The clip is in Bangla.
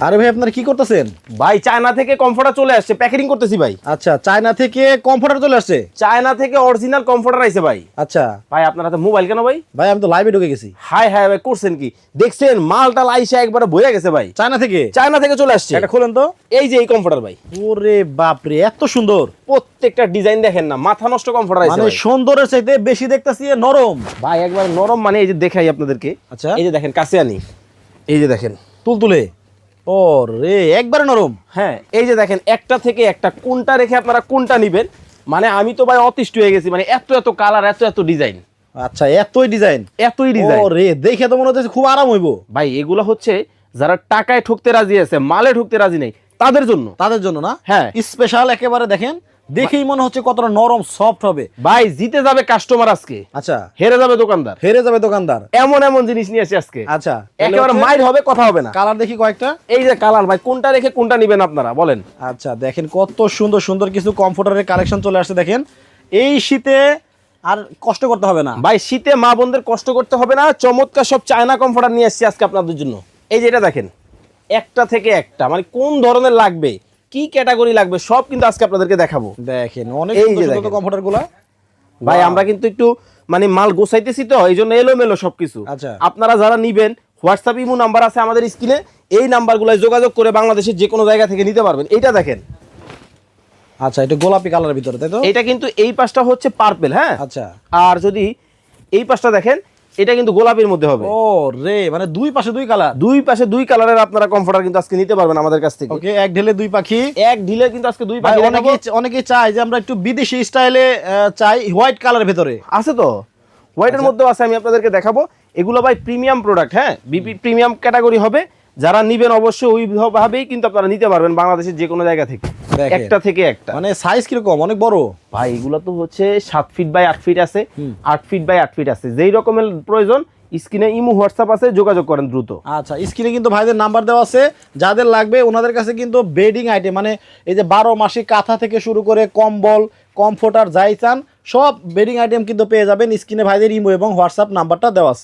আরে ভাই আপনারা কি করতেছেন? ভাই চায়না থেকে কমফোর্টার চলে আসছে প্যাকেটিং করতেছি ভাই। আচ্ছা চায়না থেকে কমফোর্টার চলে আসছে? চায়না থেকে অরিজিনাল কমফোর্টার আইছে ভাই। আচ্ছা। ভাই আপনার হাতে মোবাইল কেন ভাই? ভাই আমি তো লাইভে ঢুকে গেছি। হাই হাই ভাই করছেন কি? দেখছেন মালটা লাইসা একবারে বইয়া গেছে ভাই। চায়না থেকে? চায়না থেকে চলে আসছে। এটা খোলেন তো। এই যে এই কমফোর্টার ভাই। ওরে বাপরে এত সুন্দর। প্রত্যেকটা ডিজাইন দেখেন না মাথা নষ্ট কমফোর্টার আইছে মানে সুন্দরের চাইতে বেশি দেখতেছি নরম। ভাই একবার নরম মানে এই যে দেখাই আপনাদেরকে। আচ্ছা। এই যে দেখেন কাছে আনি। এই যে দেখেন। তুলতুলে। ও রে একবারে নরম। হ্যাঁ এই যে দেখেন একটা থেকে একটা কোনটা রেখে আপনারা কোনটা নিবেন? মানে আমি তো ভাই অতিষ্ঠ হয়ে গেছি মানে এত এত কালার এত এত ডিজাইন আচ্ছা এতই ডিজাইন এতই ডিজাইন ও রে দেখে তো মনে হচ্ছে খুব আরাম হইব। ভাই এগুলো হচ্ছে যারা টাকায় ঠকতে রাজি আছে মালে ঠকতে রাজি নেই তাদের জন্য। তাদের জন্য না? হ্যাঁ। স্পেশাল একেবারে দেখেন দেখেই মনে হচ্ছে কতটা নরম সফট হবে। ভাই জিতে যাবে কাস্টমার আজকে। আচ্ছা। হেরে যাবে দোকানদার। হেরে যাবে দোকানদার। এমন এমন জিনিস নিয়ে আসি আজকে। আচ্ছা একেবারে মাইর হবে কথা হবে না। কালার দেখি কয়েকটা। এই যে কালার ভাই কোনটা রেখে কোনটা নিবেন আপনারা বলেন। আচ্ছা দেখেন কত সুন্দর সুন্দর কিছু কমফোর্টারের কালেকশন চলে আসছে দেখেন। এই শীতে আর কষ্ট করতে হবে না। ভাই শীতে মা বোনদের কষ্ট করতে হবে না চমৎকার সব চায়না কমফোর্টার নিয়ে আসছি আজকে আপনাদের জন্য। এই যে এটা দেখেন একটা থেকে একটা মানে কোন ধরনের লাগবে? কি ক্যাটাগরি লাগবে সব কিন্তু আজকে আপনাদেরকে দেখাবো। দেখেন অনেক সুন্দর যে সুন্দর দেখেন। কমফোর্টারগুলা। ভাই আমরা কিন্তু একটু মানে মাল গোছাইতেছি তো এই জন্য এলোমেলো সবকিছু। আচ্ছা। আপনারা যারা নিবেন হোয়াটসঅ্যাপ ইমো নাম্বার আছে আমাদের স্ক্রিনে এই নাম্বারগুলোয় যোগাযোগ করে বাংলাদেশের যে কোনো জায়গা থেকে নিতে পারবেন। এটা দেখেন। আচ্ছা এটা গোলাপি কালারের ভিতরে তাই তো? এটা কিন্তু এই পাশটা হচ্ছে পার্পেল হ্যাঁ? আচ্ছা। আর যদি এই পাশটা দেখেন এটা কিন্তু গোলাপির মধ্যে হবে। ও রে মানে দুই পাশে দুই কালার দুই পাশে দুই কালারের আপনারা কমফোর্টার কিন্তু আজকে নিতে পারবেন আমাদের কাছ থেকে। ওকে এক ঢিলে দুই পাখি। এক ঢিলে কিন্তু আজকে দুই পাখি অনেকে। অনেকে চায় যে আমরা একটু বিদেশি স্টাইলে চাই হোয়াইট কালার ভেতরে। আছে তো? হোয়াইটের আচ্ছা। মধ্যেও আছে আমি আপনাদেরকে দেখাবো। এগুলো ভাই প্রিমিয়াম প্রোডাক্ট হ্যাঁ? বিপি প্রিমিয়াম ক্যাটাগরি হবে। যারা নিবেন অবশ্যই ওইভাবেই কিন্তু আপনারা নিতে পারবেন বাংলাদেশের যে কোনো জায়গা থেকে। একটা থেকে একটা। মানে সাইজ কীরকম? অনেক বড়। ভাই এগুলো তো হচ্ছে সাত ফিট বাই আট ফিট আছে আট ফিট বাই আট ফিট আছে। যেই রকমের প্রয়োজন স্ক্রিনে ইমো হোয়াটসঅ্যাপ আছে যোগাযোগ করেন দ্রুত। আচ্ছা স্ক্রিনে কিন্তু ভাইদের নাম্বার দেওয়া আছে। যাদের লাগবে ওনাদের কাছে কিন্তু বেডিং আইটেম মানে এই যে বারো মাসিক কাঁথা থেকে শুরু করে কম্বল কমফোর্টার যাই চান সব বেডিং আইটেম কিন্তু পেয়ে যাবেন। স্ক্রিনে ভাইদের ইমো এবং হোয়াটসঅ্যাপ নাম্বারটা দেওয়া আছে।